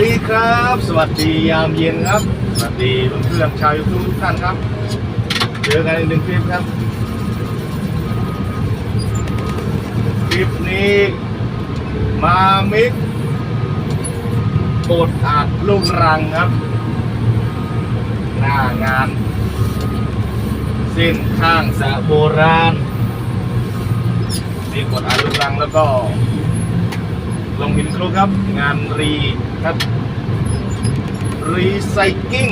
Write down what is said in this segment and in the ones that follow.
ดีครับ สวัสดียามเย็นครับ สวัสดีเพื่อนๆชาวยูทูบทุกท่านครับเจอกันอีกหนึ่งคลิปครับ คลิปนี้ มามิกโบดอาจลูกรังครับ หน้างาน เส้นข้างสะโบราณนี่กดอาจลูกรังแล้วก็ ลงหินครุครับ งานรีครับรีไซกิ้ง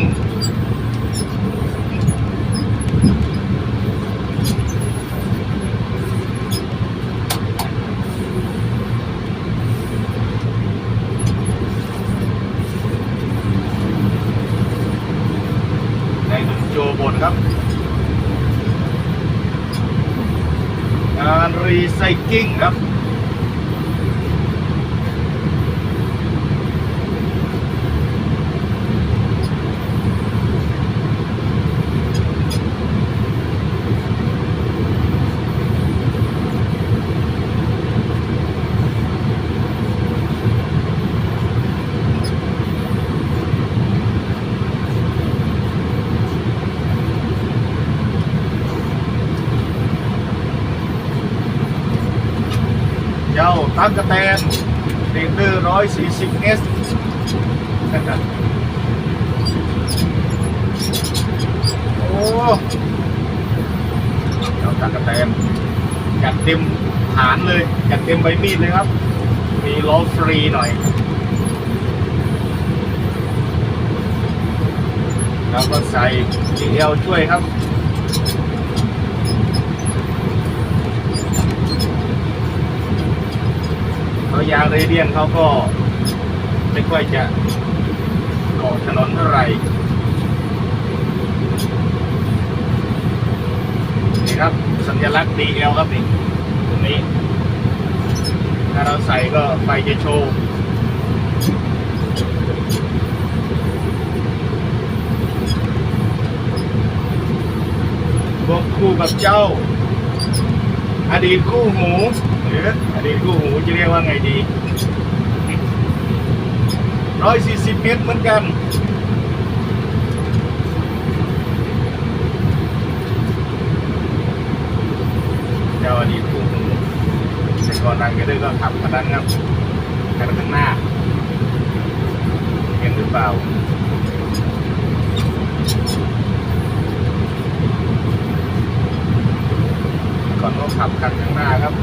ในหนุ่มโจบนครับงานรีไซกิ้งครับ เจ้าตั๊กแตนเรเดอร์ร้อยสี่สิบเอสโอ้เจ้าตั๊กระแตนจัดเต็มฐานเลยจัดเต็มใบมีดเลยครับ มีล้อฟรีหน่อย แล้วก็ใส่ GL ช่วยครับ เขา ยางเรเดียนเขาก็ไม่ค่อยจะเกาะถนนเท่าไหร่นี่ครับ สัญลักษณ์ DL ครับนี่ตรงนี้ ถ้าเราใส่ก็ไฟจะโชว์บวกคู่กับเจ้า อดีตคู่หู หรืออดีตคู่หูจะเรียกว่าไงดีร้อยสี่สิบเมตรเหมือนกัน เจ้าอดีตคู่หูแต่ก่อนนางก็ได้ก็ขับคันนั้นครับคันข้างหน้าเห็นหรือเปล่าก่อนก็ขับคันข้างหน้าครับ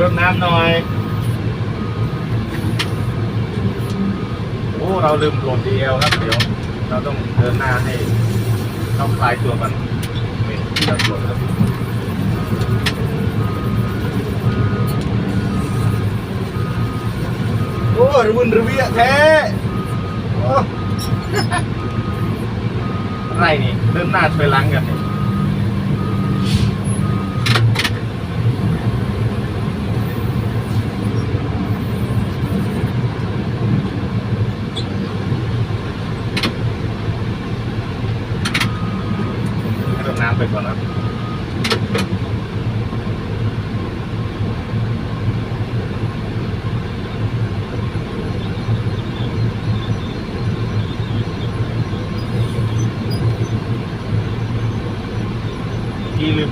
รดน้ำหน่อย โอ้ เราลืมโหลดดีเอลครับ เดี๋ยว เราต้องเดินหน้าให้เข้าคลายตัวมันนี่เราโหลดครับโอ้ระบุนระเวียแท้โอ้ไรนี่เดินหน้าถอยหลังกันนี่ห้รดน้ำไปก่อนนะ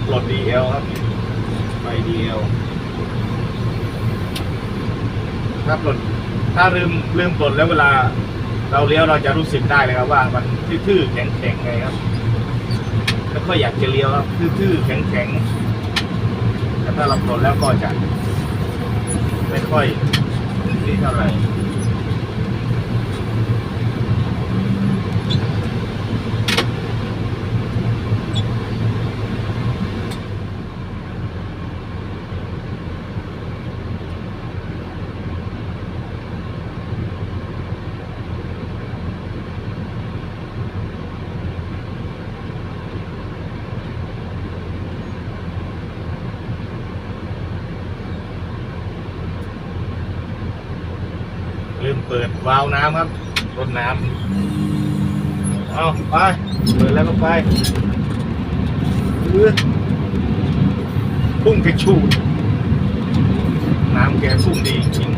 ที่ลืมปลครับไฟ DL ถ้าปลดถ้าลืมลืมปลดแล้วเวลา เราเลี้ยวเราจะรู้สึกได้เลยครับว่ามันทื่อๆแข็งๆไงครับแล้วก็อยากจะเลี้ยวครับทื่อๆแข็งๆแต่ถ้าเราปลดแล้วก็จะไม่ค่อยนี่เท่าไหร่ ลืมเปิด วาล์วน้ำครับรดน้ำเอาไปเปิดแล้วก็ไปอืดพุ่งกระชูดน้ำแกพุ่งดีจริง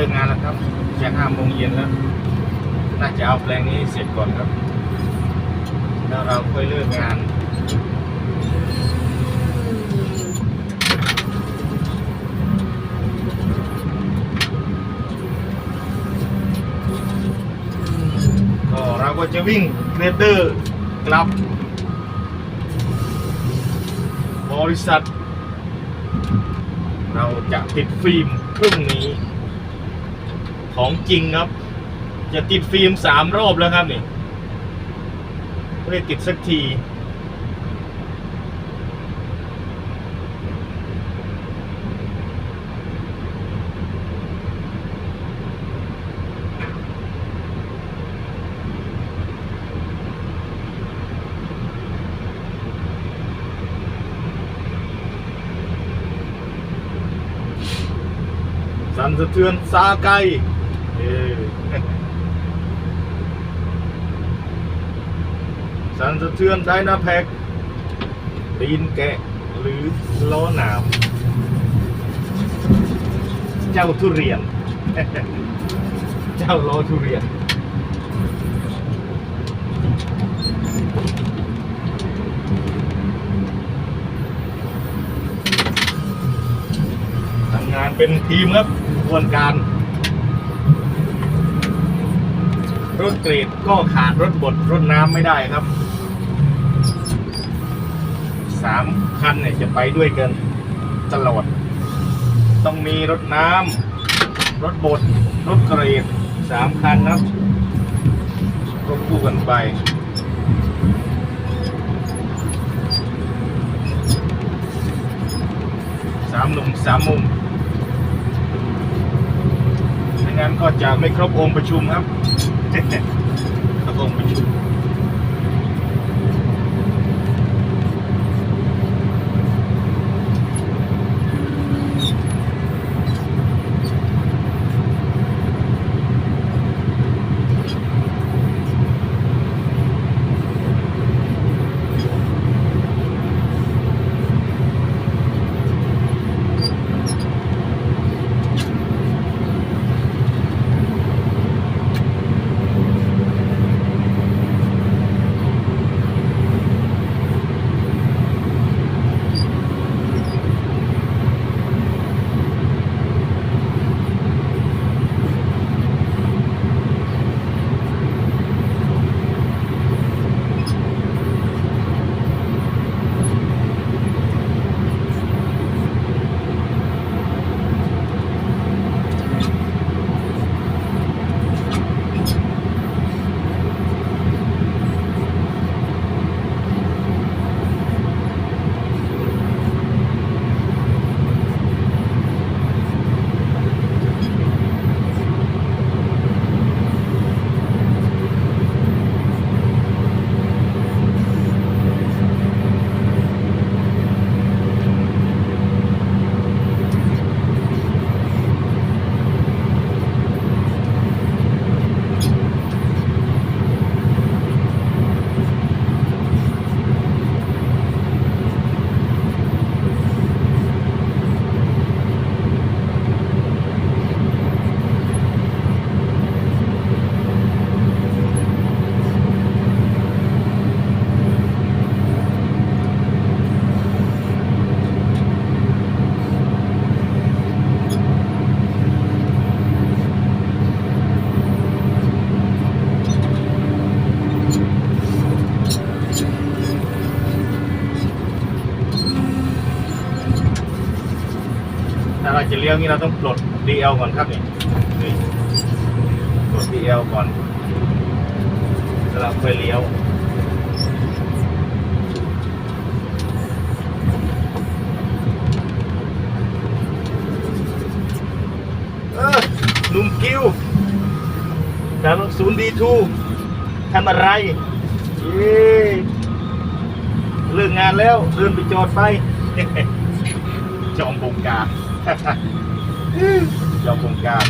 ลาเลิกงานแล้วครับจะห้าโมงเย็นแล้ว น่าจะเอาแปลงนี้เสร็จก่อนครับ แล้วเราค่อยเลิกงานก็เราก็จะวิ่งเกรเดอร์กลับ บริษัท เราจะติดฟิล์มพรุ่งนี้ ของจริงครับ จะติดฟิล์มสามรอบแล้วครับนี่ไม่ได้ติดสักทีสันสะเทือนซาไกเออ สันสะเทือนไดนาแพ็กตีนแกะหรือล้อหนามเจ้าทุเรียน เจ้าล้อทุเรียนทำงานเป็นทีมครับกระบวนการรถเกรดก็ขาดรถบดรถน้ำไม่ได้ครับ สามคันเนี่ยจะไปด้วยกันตลอด ต้องมีรถน้ำรถบดรถเกรดสามคันนะรับก็คู่กันไปสามหนุ่มสามมุมไม่งั้นก็จะไม่ครบองค์ประชุมครับครบองค์ประชุม ถ้าเราจะเลี้ยวนี้เราต้องปลด DL ก่อนครับนี่นี่ปลด DL ก่อนแล้วเราค่อยเลี้ยวเออหนุ่มกิ้วจากรถศูนย์ดีทูทำอะไร เย้เลิกงานแล้ว เดินไปจอดไฟจอมบงการ จอม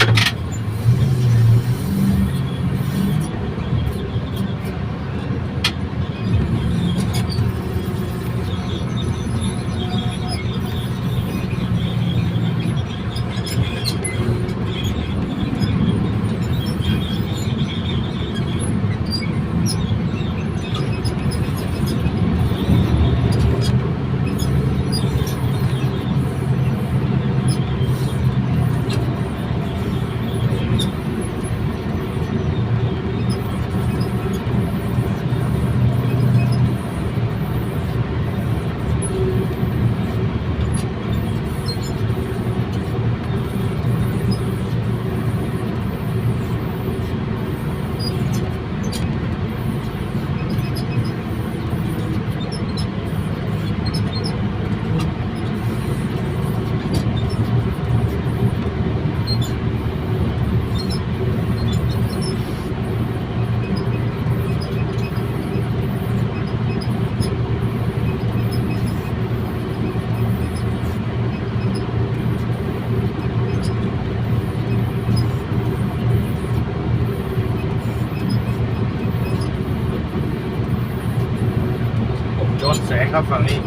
ครับฝั่งนี้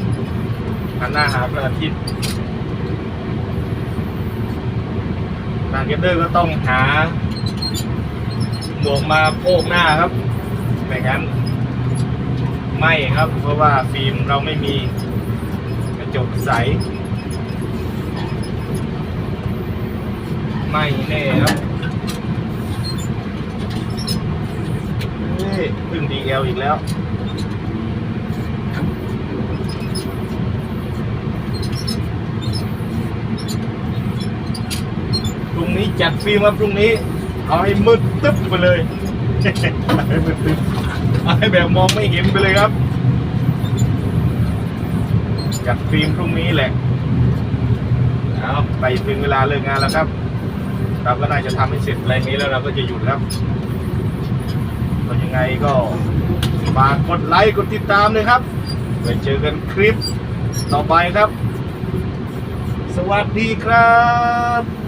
หันหน้าหาพระอาทิตย์ทางเกตเดอร์ก็ต้องหาหมวกมาโพกหน้าครับไม่งั้นไม่ครับ เพราะว่าฟิล์มเราไม่มีกระจกใส ไม่แน่ครับพึ่งดีเอลอีกแล้ว พรุ่ง นี้จัดฟิล์มครับพรุ่งนี้ เอาให้มืดตึ๊บไปเลยเอาให้มืดตึ๊บเอาให้แบบมองไม่เห็นไปเลยครับ จัดฟิล์มพรุ่งนี้แหละเอาไปถึงเวลาเลิกงานแล้วครับเราก็น่าจะทำให้เสร็จอะไรนี้แล้วเราก็จะหยุดครับก็ยังไงก็ฝากกดไลค์กดติดตามเลยครับไว้เจอกันคลิปต่อไปครับ สวัสดีครับ